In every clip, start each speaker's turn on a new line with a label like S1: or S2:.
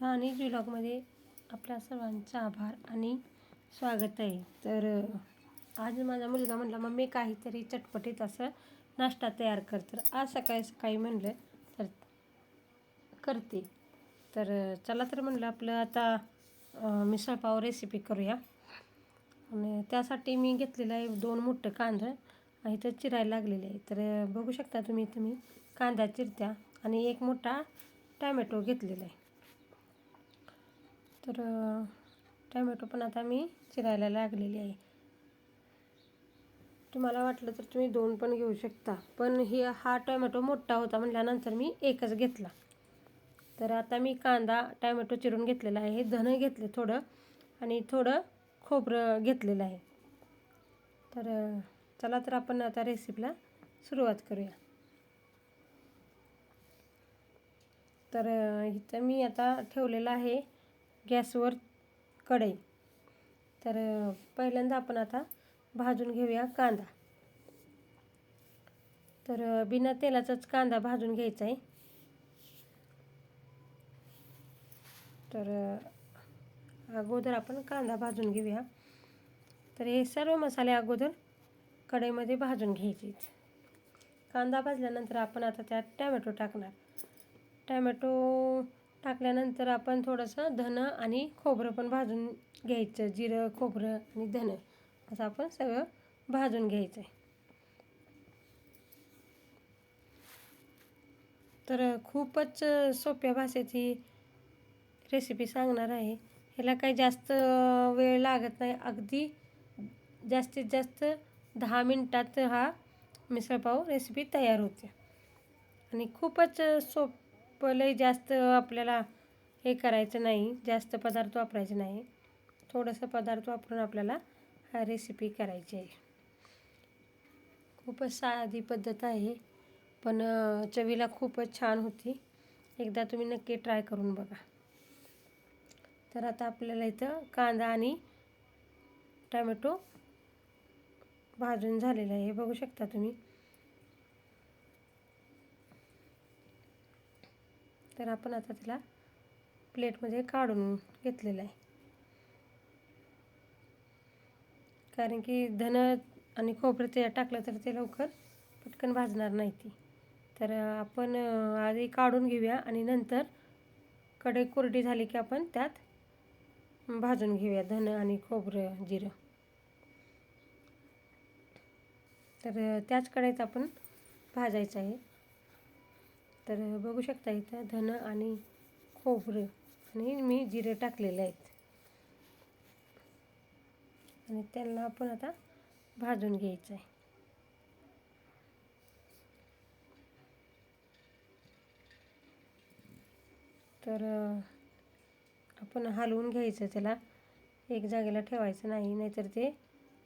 S1: आणि व्लॉगमध्ये आपल्या सर्वांचा आभार आणि स्वागत आहे. तर आज माझा मुलगा म्हणला मम्मी काहीतरी चटपटीत असं नाश्ता तयार कर. तर आज सकाळी सकाळी म्हणलं तर करते. तर चला तर म्हणलं आपलं आता मिसळपाव रेसिपी करूया. आणि त्यासाठी मी घेतलेलं आहे दोन मोठं कांदं आणि इथं चिरायला लागलेले आहे तर बघू शकता तुम्ही तुम्ही कांदा चिरत्या आणि एक मोठा टॅमॅटो घेतलेला आहे. तर टॅमॅटो पण आता मी चिरायला लागलेली आहे. तुम्हाला वाटलं तर तुम्ही दोन पण घेऊ शकता पण हे हा टोमॅटो मोठा होता म्हटल्यानंतर मी एकच घेतला. तर आता मी कांदा टॅमॅटो चिरून घेतलेला आहे धनं घेतले थोडं आणि थोडं खोबरं घेतलेलं आहे. तर चला तर आपण आता रेसिपीला सुरुवात करूया. तर इथं मी आता ठेवलेलं आहे गॅसवर कढई. तर पहिल्यांदा आपण आता भाजून घेऊया कांदा. तर बिना तेलाचाच कांदा भाजून घ्यायचा आहे. तर अगोदर आपण कांदा भाजून घेऊया. तर हे सर्व मसाले अगोदर कढईमध्ये भाजून घ्यायचे कांदा भाजल्यानंतर आपण आता त्यात टॅमॅटो टाकणार. टॅमॅटो टाकल्यानंतर आपण थोडंसं धनं आणि खोबरं पण भाजून घ्यायचं जिरं खोबरं आणि धनं असं आपण सगळं भाजून घ्यायचं आहे तर खूपच सोप्या भाषेत ही रेसिपी सांगणार आहे. ह्याला काही जास्त वेळ लागत नाही. अगदी जास्तीत जास्त दहा मिनटात हा मिसळपाव रेसिपी तयार होते. आणि खूपच सोपं लई जास्त आपल्याला हे करायचं नाही जास्त पदार्थ वापरायचे नाही. थोडंसं पदार्थ वापरून आपल्याला हा रेसिपी करायची आहे. खूपच साधी पद्धत आहे पण चवीला खूपच छान होती. एकदा तुम्ही नक्की ट्राय करून बघा. तर आता आपल्याला इथं कांदा आणि टमॅटो भाजून झालेला आहे. हे बघू शकता तुम्ही. तर आपण आता त्याला प्लेटमध्ये काढून घेतलेलं आहे. कारण की धन आणि खोबरं ते टाकलं तर ते लवकर पटकन भाजणार नाही ती. तर आपण आधी काढून घेऊया आणि नंतर कडे कोरडी झाली की आपण त्यात भाजून घेऊया धन आणि खोबरं जिरं. तर त्याच कढईत आपण भाजायचं आहे. तर बघू शकता इथं धन आणि खोबरं आणि मी जिरे टाकलेले आहेत. आणि त्यांना आपण आता भाजून घ्यायचं आहे. तर आपण हलवून घ्यायचं त्याला. एक जागेला ठेवायचं नाही नाहीतर ते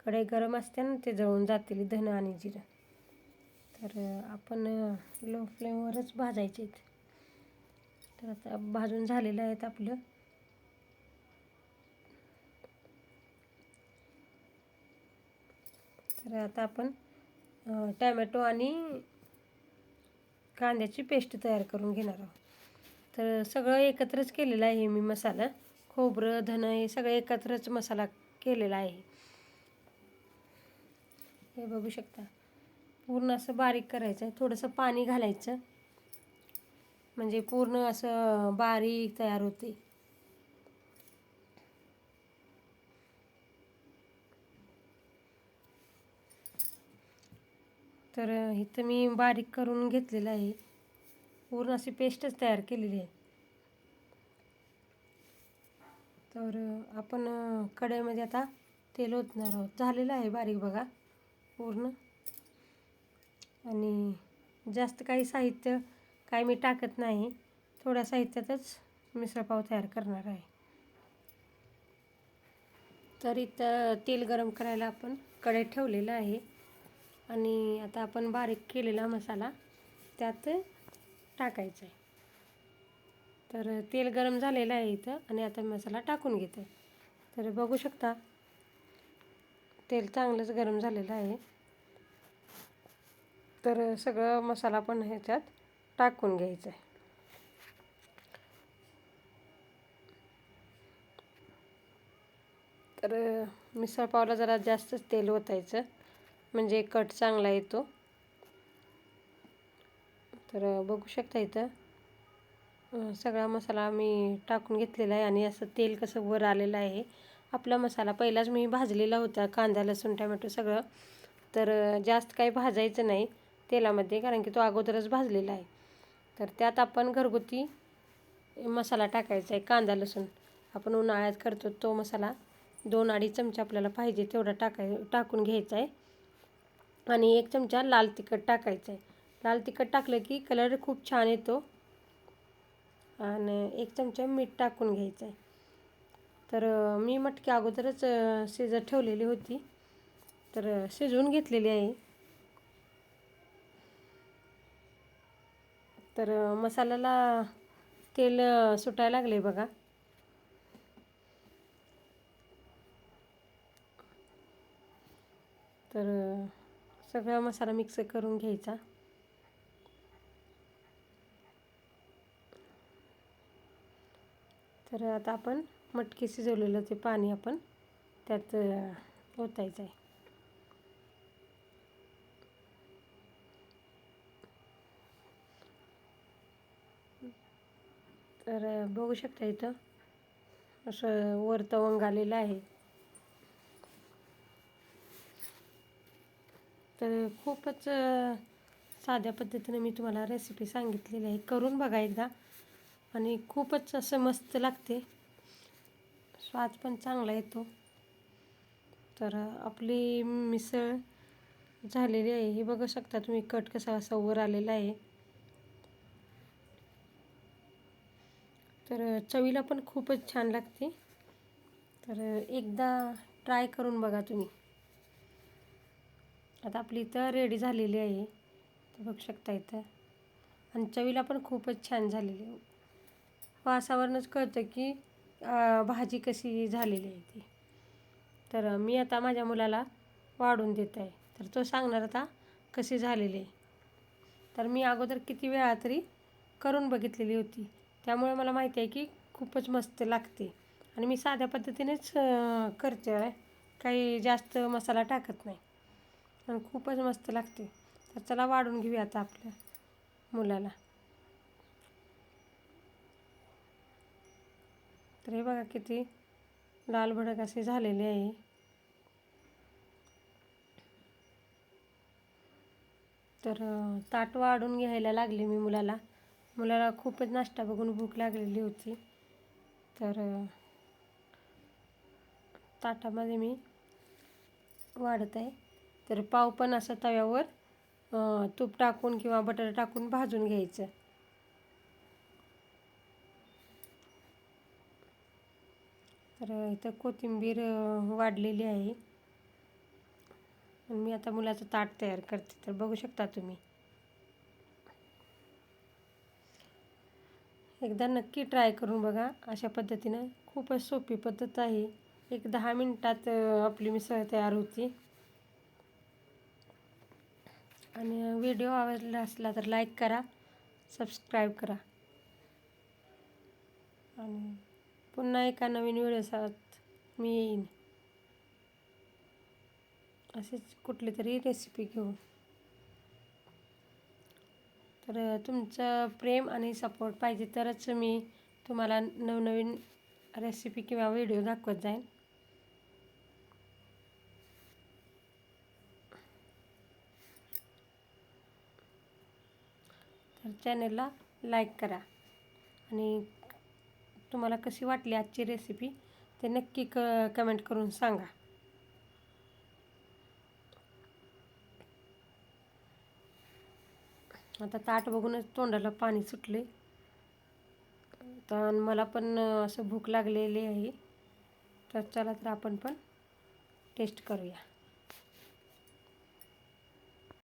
S1: कढई गरम असते ना ते जळून जातील धनं आणि जिरं. तर आपण लो फ्लेमवरच भाजायचे तर आता भाजून झालेलं आहेत आपलं. तर आता आपण टॅमॅटो आणि कांद्याची पेस्ट तयार करून घेणार आहोत. तर सगळं एकत्रच केलेलं आहे मी मसाला. खोबरं धनं हे सगळं एकत्रच मसाला केलेला आहे. हे बघू शकता. पूर्ण असं बारीक करायचं आहे थोडंसं पाणी घालायचं. म्हणजे पूर्ण असं बारीक तयार होते. तर इथं मी बारीक करून घेतलेलं आहे. पूर्ण अशी पेस्टच तयार केलेली आहे. तर आपण कढईमध्ये आता तेल ओतणार आहोत. झालेलं आहे बारीक बघा पूर्ण. आणि जास्त काही साहित्य काय मी टाकत नाही. थोड्या साहित्यातच मिसळपाव तयार करणार आहे. तर इथं तेल गरम करायला आपण कढई ठेवलेलं आहे. आणि आता आपण बारीक केलेला मसाला त्यात टाकायचा आहे. तर तेल गरम झालेलं आहे इथं आणि आता मसाला टाकून घेते. तर बघू शकता तेल चांगलंच गरम झालेलं आहे. तर सगळं मसाला पण ह्याच्यात टाकून घ्यायचा आहे. तर मिसळपावला जरा जास्तच तेल ओतायचं म्हणजे कट चांगला येतो. तर बघू शकता इथं सगळा मसाला मी टाकून घेतलेला आहे आणि असं तेल कसं वर आलेलं आहे. आपला मसाला पहिलाच मी भाजलेला होता कांदा लसूण टमॅटो सगळं. तर जास्त काही भाजायचं नाही. तेलामध्ये कारण की तो अगोदरच भाजलेला आहे. तर त्यात आपण घरगुती मसाला टाकायचा आहे कांदा लसूण. आपण उन्हाळ्यात करतो तो मसाला दोन अडीच चमचे आपल्याला पाहिजे तेवढा टाकाय टाकून घ्यायचा आहे. आणि एक चमचा लाल तिखट टाकायचं आहे. लाल तिखट टाकलं की कलर खूप छान येतो. आणि एक चमचा मीठ टाकून घ्यायचं आहे. तर मी मटकी अगोदरच शिजत ठेवलेली होती. तर शिजवून घेतलेली आहे. तर मसाल्याला तेल सुटायला लागले बघा. तर सगळा मसाला मिक्स करून घ्यायचा. तर आता आपण मटकी शिजवलेलं ते पाणी आपण त्यात ओतायचं आहे तर बघू शकता इथं. असं वर तवंग आलेलं आहे. तर खूपच साध्या पद्धतीने मी तुम्हाला रेसिपी सांगितलेली आहे. करून बघा एकदा. आणि खूपच असं मस्त लागते. स्वाद पण चांगला येतो. तर आपली मिसळ झालेली आहे. हे बघू शकता तुम्ही कट कसा असा वर आलेला आहे. तर चवीला पण खूपच छान लागते. तर एकदा ट्राय करून बघा तुम्ही. आता आपली इथं रेडी झालेली आहे. तर बघू शकता इथं. आणि चवीला पण खूपच छान झालेली आहे. हो, वासावरूनच कळतं की भाजी कशी झालेली आहे ती. तर मी आता माझ्या मुलाला वाढून देत आहे. तर तो सांगणार आता कशी झालेली आहे. तर मी अगोदर किती वेळा तरी करून बघितलेली होती. त्यामुळे मला माहिती आहे की खूपच मस्त लागते. आणि मी साध्या पद्धतीनेच करते आहे. काही जास्त मसाला टाकत नाही. आणि खूपच मस्त लागते. तर चला वाढून घेऊया आता आपल्या मुलाला. तर हे बघा किती लाल भडक असे झालेले आहे. तर ताट वाढून घ्यायला लागले मी मुलाला. मुलाला खूपच नाश्ता बघून भूक लागलेली होती. तर ताटामध्ये मी वाढत आहे. तर पाव पण असं तव्यावर तूप टाकून किंवा बटर टाकून भाजून घ्यायचं. तर इथं कोथिंबीर वाढलेली आहे. मी आता मुलाचं ताट तयार करते. तर बघू शकता तुम्ही. एकदा नक्की ट्राय करून बघा. अशा पद्धतीनं खूपच सोपी पद्धत आहे. एक दहा मिनटात आपली मिसळ तयार होती. आणि व्हिडिओ आवडला असला तर लाईक करा सबस्क्राईब करा. आणि पुन्हा एका नवीन व्हिडिओसात मी येईन. अशीच कुठली तरी रेसिपी घेऊन. तर तुमचं प्रेम आणि सपोर्ट पाहिजे तरच मी तुम्हाला नवनवीन रेसिपी किंवा व्हिडिओ दाखवत जाईन. तर चॅनलला लाईक करा. आणि तुम्हाला कशी वाटली आजची रेसिपी ते नक्की क कमेंट करून सांगा. आता ताट बघूनच तोंडाला पाणी सुटले. तर मला पण असं भूक लागलेली आहे. तर चला तर आपण पण टेस्ट करूया.